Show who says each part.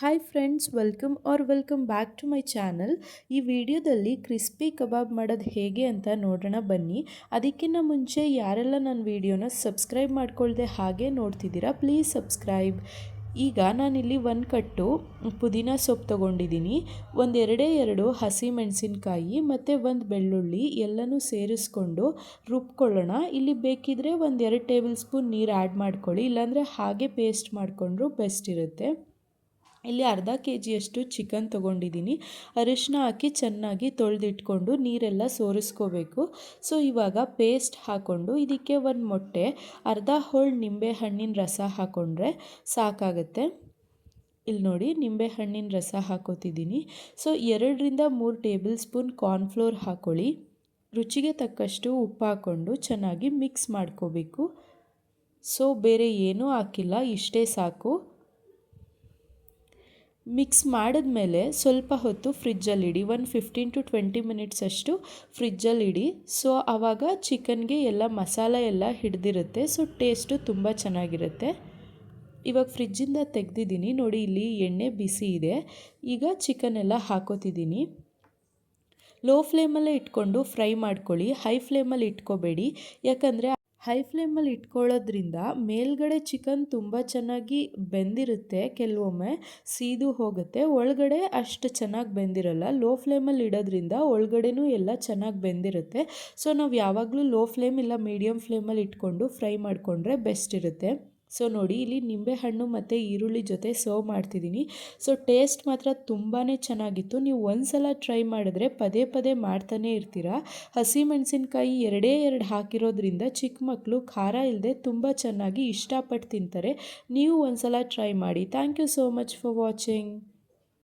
Speaker 1: Hi friends welcome or welcome back to my channel ಈ ವಿಡಿಯೋದಲ್ಲಿ crispy ಕಬಾಬ್ ಮಾಡೋದು ಹೇಗೆ ಅಂತ ನೋಡೋಣ ಬನ್ನಿ. ಅದಕ್ಕಿಂತ ಮುಂಚೆ ಯಾರೆಲ್ಲ ನನ್ನ ವಿಡಿಯೋನ ಸಬ್ಸ್ಕ್ರೈಬ್ ಮಾಡ್ಕೊಳ್ಳದೆ ಹಾಗೆ ನೋಡ್ತಿದ್ದೀರಾ ಪ್ಲೀಸ್ ಸಬ್ಸ್ಕ್ರೈಬ್ ಈಗ ನಾನಿಲ್ಲಿ ಒಂದು ಕಟ್ಟು ಪುದೀನ ಸೊಪ್ಪು ತೊಗೊಂಡಿದ್ದೀನಿ. ಒಂದೆರಡೇ ಎರಡು ಹಸಿ ಮೆಣಸಿನ್ಕಾಯಿ ಮತ್ತು ಒಂದು ಬೆಳ್ಳುಳ್ಳಿ ಎಲ್ಲನೂ ಸೇರಿಸ್ಕೊಂಡು ರುಬ್ಕೊಳ್ಳೋಣ. ಇಲ್ಲಿ ಬೇಕಿದ್ರೆ ಎರಡು ಟೇಬಲ್ ಸ್ಪೂನ್ ನೀರು ಆ್ಯಡ್ ಮಾಡ್ಕೊಳ್ಳಿ, ಇಲ್ಲಾಂದರೆ ಹಾಗೆ ಪೇಸ್ಟ್ ಮಾಡಿಕೊಂಡ್ರು ಬೆಸ್ಟ್ ಇರುತ್ತೆ. ಇಲ್ಲಿ ಅರ್ಧ ಕೆ ಜಿಯಷ್ಟು ಚಿಕನ್ ತೊಗೊಂಡಿದ್ದೀನಿ. ಅರಿಶಿನ ಹಾಕಿ ಚೆನ್ನಾಗಿ ತೊಳೆದಿಟ್ಕೊಂಡು ನೀರೆಲ್ಲ ಸೋರಿಸ್ಕೋಬೇಕು. ಸೊ, ಇವಾಗ ಪೇಸ್ಟ್ ಹಾಕ್ಕೊಂಡು ಇದಕ್ಕೆ ಒಂದು ಮೊಟ್ಟೆ, ಅರ್ಧ ಹೋಳು ನಿಂಬೆ ಹಣ್ಣಿನ ರಸ ಹಾಕ್ಕೊಂಡ್ರೆ ಸಾಕಾಗತ್ತೆ. ಇಲ್ಲಿ ನೋಡಿ ನಿಂಬೆ ಹಣ್ಣಿನ ರಸ ಹಾಕೋತಿದ್ದೀನಿ. ಸೊ, ಎರಡರಿಂದ ಮೂರು ಟೇಬಲ್ ಸ್ಪೂನ್ ಕಾರ್ನ್ಫ್ಲೋರ್ ಹಾಕ್ಕೊಳ್ಳಿ ರುಚಿಗೆ ತಕ್ಕಷ್ಟು ಉಪ್ಪು ಹಾಕ್ಕೊಂಡು ಚೆನ್ನಾಗಿ ಮಿಕ್ಸ್ ಮಾಡ್ಕೋಬೇಕು. ಸೊ, ಬೇರೆ ಏನೂ ಹಾಕಿಲ್ಲ, ಇಷ್ಟೇ ಸಾಕು. ಮಿಕ್ಸ್ ಮಾಡಿದ್ಮೇಲೆ ಸ್ವಲ್ಪ ಹೊತ್ತು ಫ್ರಿಜ್ಜಲ್ಲಿಡಿ one fifteen to twenty minutes ಅಷ್ಟು ಫ್ರಿಜ್ಜಲ್ಲಿಡಿ ಸೊ ಆವಾಗ ಚಿಕನ್ಗೆ ಎಲ್ಲ ಮಸಾಲ ಎಲ್ಲ ಹಿಡ್ದಿರುತ್ತೆ. ಸೊ ಟೇಸ್ಟು ತುಂಬ ಚೆನ್ನಾಗಿರುತ್ತೆ. ಇವಾಗ ಫ್ರಿಜ್ಜಿಂದ ತೆಗೆದಿದ್ದೀನಿ. ನೋಡಿ, ಇಲ್ಲಿ ಎಣ್ಣೆ ಬಿಸಿ ಇದೆ. ಈಗ ಚಿಕನ್ ಎಲ್ಲ ಹಾಕೋತಿದ್ದೀನಿ. ಲೋ ಫ್ಲೇಮಲ್ಲೇ ಇಟ್ಕೊಂಡು ಫ್ರೈ ಮಾಡ್ಕೊಳ್ಳಿ. ಹೈ ಫ್ಲೇಮಲ್ಲಿ ಇಟ್ಕೋಬೇಡಿ. ಯಾಕಂದರೆ ಹೈ ಫ್ಲೇಮಲ್ಲಿ ಇಟ್ಕೊಳ್ಳೋದ್ರಿಂದ ಮೇಲ್ಗಡೆ ಚಿಕನ್ ತುಂಬ ಚೆನ್ನಾಗಿ ಬೆಂದಿರುತ್ತೆ, ಕೆಲವೊಮ್ಮೆ ಸೀದು ಹೋಗುತ್ತೆ. ಒಳಗಡೆ ಅಷ್ಟು ಚೆನ್ನಾಗಿ ಬೆಂದಿರಲ್ಲ. ಲೋ ಫ್ಲೇಮಲ್ಲಿ ಇಡೋದ್ರಿಂದ ಒಳಗಡೆನೂ ಎಲ್ಲ ಚೆನ್ನಾಗಿ ಬೆಂದಿರುತ್ತೆ. ಸೊ, ನಾವು ಯಾವಾಗಲೂ ಲೋ ಫ್ಲೇಮ್ ಇಲ್ಲ ಮೀಡಿಯಮ್ ಫ್ಲೇಮಲ್ಲಿ ಇಟ್ಕೊಂಡು ಫ್ರೈ ಮಾಡಿಕೊಂಡ್ರೆ ಬೆಸ್ಟ್ ಇರುತ್ತೆ. ಸೊ ನೋಡಿ, ಇಲ್ಲಿ ನಿಂಬೆಹಣ್ಣು ಮತ್ತು ಈರುಳ್ಳಿ ಜೊತೆ ಸರ್ವ್ ಮಾಡ್ತಿದ್ದೀನಿ. ಸೊ ಟೇಸ್ಟ್ ಮಾತ್ರ ತುಂಬಾ ಚೆನ್ನಾಗಿತ್ತು. ನೀವು ಒಂದು ಸಲ ಟ್ರೈ ಮಾಡಿದ್ರೆ ಪದೇ ಪದೇ ಮಾಡ್ತಾನೆ ಇರ್ತೀರಾ. ಹಸಿ ಮೆಣಸಿನ್ಕಾಯಿ ಎರಡೇ ಎರಡು ಹಾಕಿರೋದ್ರಿಂದ ಚಿಕ್ಕ ಮಕ್ಕಳು ಖಾರ ಇಲ್ಲದೆ ತುಂಬ ಚೆನ್ನಾಗಿ ಇಷ್ಟಪಟ್ಟು ತಿಂತಾರೆ. ನೀವು ಒಂದು ಸಲ ಟ್ರೈ ಮಾಡಿ. Thank you so much for watching